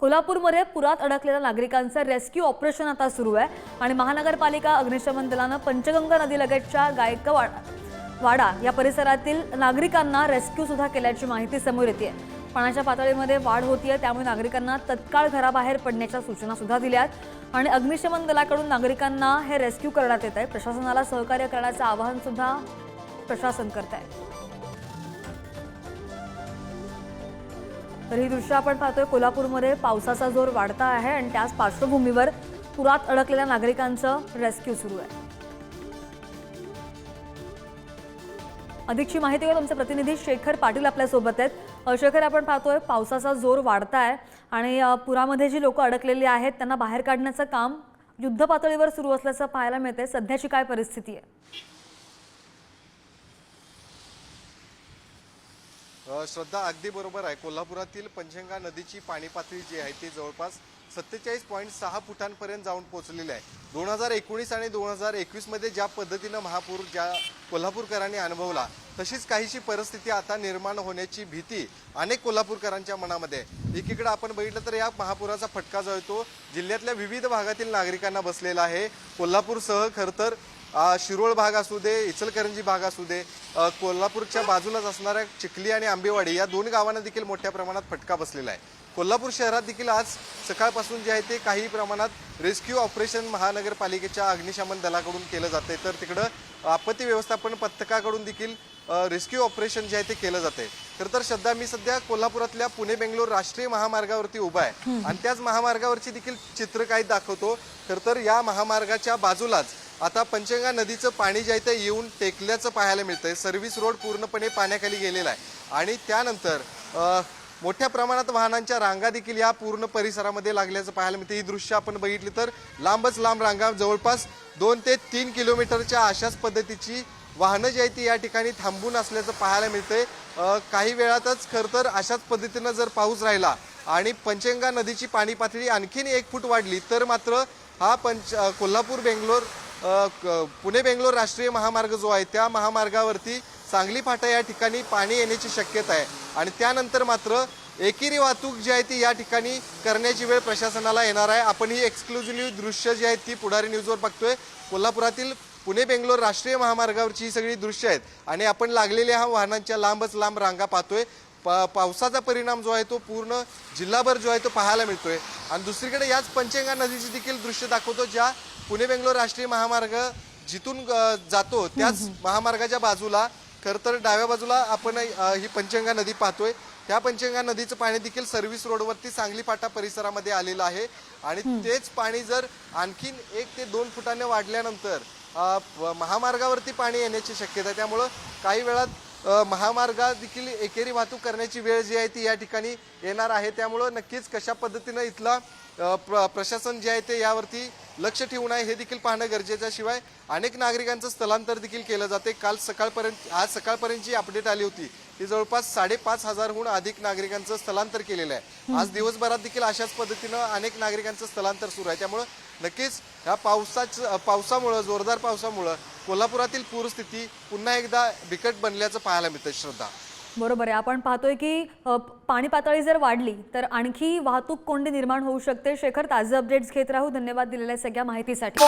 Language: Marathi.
कोल्हापूरमध्ये पुरात अडकलेल्या नागरिकांचं रेस्क्यू ऑपरेशन आता सुरू आहे. आणि महानगरपालिका अग्निशमन दलानं पंचगंगा नदीलगतच्या गायकवाड वाडा या परिसरातील नागरिकांना रेस्क्यू सुद्धा केल्याची माहिती समोर येते पाण्याच्या पातळीमध्ये वाढ होतीये त्यामुळे नागरिकांना तत्काळ घराबाहेर पडण्याच्या सूचना सुद्धा दिल्यात आणि अग्निशमन दलाकडून नागरिकांना हे रेस्क्यू करण्यात येत आहे. प्रशासनाला सहकार्य करण्याचं आवाहन सुद्धा प्रशासन करत आहे. तर ही दृश्य आपण पाहतोय कोल्हापूरमध्ये पावसाचा जोर वाढता आहे आणि त्याच पार्श्वभूमीवर पुरात अडकलेल्या नागरिकांचं रेस्क्यू सुरू आहे. अधिकची माहिती घेऊन आमचे प्रतिनिधी शेखर पाटील आपल्यासोबत आहेत. शेखर आपण पाहतोय पावसाचा जोर वाढताय आणि पुरामध्ये जी लोक अडकलेली आहेत त्यांना बाहेर काढण्याचं काम युद्ध पातळीवर सुरू असल्याचं पाहायला मिळतंय. सध्याची काय परिस्थिती आहे? श्रद्धा अगदी बरोबर आहे. कोल्हापुरातील पंचगंगा नदीची पाणी पातळी जी आहे ती जवळपास सत्तेचाळीस पॉईंट सहा फुटांपर्यंत जाऊन पोहोचलेली आहे. दोन हजार एकोणीस आणि दोन हजार एकवीसमध्ये ज्या पद्धतीनं महापूर ज्या कोल्हापूरकरांनी अनुभवला तशीच काहीशी परिस्थिती आता निर्माण होण्याची भीती अनेक कोल्हापूरकरांच्या मनामध्ये आहे. एकीकडे आपण बघितलं तर या महापुराचा फटका जो आहे तो जिल्ह्यातल्या विविध भागातील नागरिकांना बसलेला आहे. कोल्हापूरसह खरं तर शिरोळ भाग असू दे इचलकरंजी भाग असू दे कोल्हापूरच्या बाजूलाच असणाऱ्या चिखली आणि आंबेवाडी या दोन गावांना देखील मोठ्या प्रमाणात फटका बसलेला आहे. कोल्हापूर शहरात देखील आज सकाळपासून जे आहे ते काही प्रमाणात रेस्क्यू ऑपरेशन महानगरपालिकेच्या अग्निशमन दलाकडून केलं जाते तर तिकडं आपत्ती व्यवस्थापन पथकाकडून देखील रेस्क्यू ऑपरेशन जे आहे ते केलं जाते खरं तर सध्या मी सध्या कोल्हापुरातल्या पुणे बेंगलोर राष्ट्रीय महामार्गावरती उभा आहे. आणि त्याच महामार्गावरची देखील चित्र काही दाखवतो. खरं तर या महामार्गाच्या बाजूलाच आता पंचगंगा नदीचं पाणी जे आहे ते येऊन टेकल्याचं पाहायला मिळतंय. सर्व्हिस रोड पूर्णपणे पाण्याखाली गेलेला आहे. आणि त्यानंतर मोठ्या प्रमाणात वाहनांच्या रांगा देखील या पूर्ण परिसरामध्ये लागल्याचं पाहायला मिळतं ही दृश्य आपण बघितली तर लांबच लांब रांगा जवळपास दोन ते तीन किलोमीटरच्या अशाच पद्धतीची वाहनं जी आहेत ती या ठिकाणी थांबून असल्याचं पाहायला मिळतंय. काही वेळातच खरं तर अशाच पद्धतीनं जर पाऊस राहिला आणि पंचगंगा नदीची पाणी पातळी आणखीन एक फूट वाढली तर मात्र हा पंच कोल्हापूर बेंगलोर पुणे बेंगलोर राष्ट्रीय महामार्ग जो आहे त्या महामार्गावरती सांगली फाटा या ठिकाणी पाणी येण्याची शक्यता आहे. आणि त्यानंतर मात्र एकेरी वाहतूक जी आहे ती या ठिकाणी करण्याची वेळ प्रशासनाला येणार आहे. आपण ही एक्सक्लुझिव्ह दृश्य जी आहेत ती पुढारी न्यूजवर बघतोय. कोल्हापुरातील पुणे बेंगलोर राष्ट्रीय महामार्गावरची ही सगळी दृश्य आहेत. आणि आपण लागलेल्या ह्या वाहनांच्या लांबच लांब रांगा पाहतोय. पा पावसाचा परिणाम जो आहे तो पूर्ण जिल्हाभर जो आहे तो पाहायला मिळतोय. आणि दुसरीकडे याच पंचगंगा नदीची देखील दृश्य दाखवतो ज्या पुणे बेंगलोर राष्ट्रीय महामार्ग जिथून जातो त्याच महामार्गाच्या बाजूला खरं तर डाव्या बाजूला आपण ही पंचगंगा नदी पाहतोय. त्या पंचगंगा नदीचं पाणी देखील सर्व्हिस रोडवरती सांगली फाटा परिसरामध्ये आलेलं आहे. आणि तेच पाणी जर आणखीन एक ते दोन फुटाने वाढल्यानंतर महामार्गावरती पाणी येण्याची शक्यता आहे. त्यामुळं काही वेळात महामार्गात देखील एकेरी वाहतूक करण्याची वेळ जी आहे ती या ठिकाणी येणार आहे. त्यामुळं नक्कीच कशा पद्धतीनं इथला प्र प्रशासन जे आहे ते यावरती लक्ष ठेवून आहे हे देखील पाहणं गरजेचं आहे. शिवाय अनेक नागरिकांचं स्थलांतर देखील केलं जाते. काल सकाळपर्यंत आज सकाळपर्यंत जी अपडेट आली होती ती जवळपास साडेपाच हजारहून अधिक नागरिकांचं स्थलांतर केलेलं आहे. आज दिवसभरात देखील अशाच पद्धतीनं अनेक नागरिकांचं स्थलांतर सुरू आहे. त्यामुळं नक्कीच ह्या पावसाच पावसामुळं जोरदार पावसामुळं कोल्हापुरातील पूरस्थिती पुन्हा एकदा बिकट बनल्याचं पाहायला मिळतं श्रद्धा. बरोबर आहे. आपण पाहतोय की पाणी पातळी जर वाढली तर आणखी वाहतूक कोंडी निर्माण होऊ शकते. शेखर ताजे अपडेट्स घेत राहू. धन्यवाद दिलेल्या सगळ्या माहितीसाठी.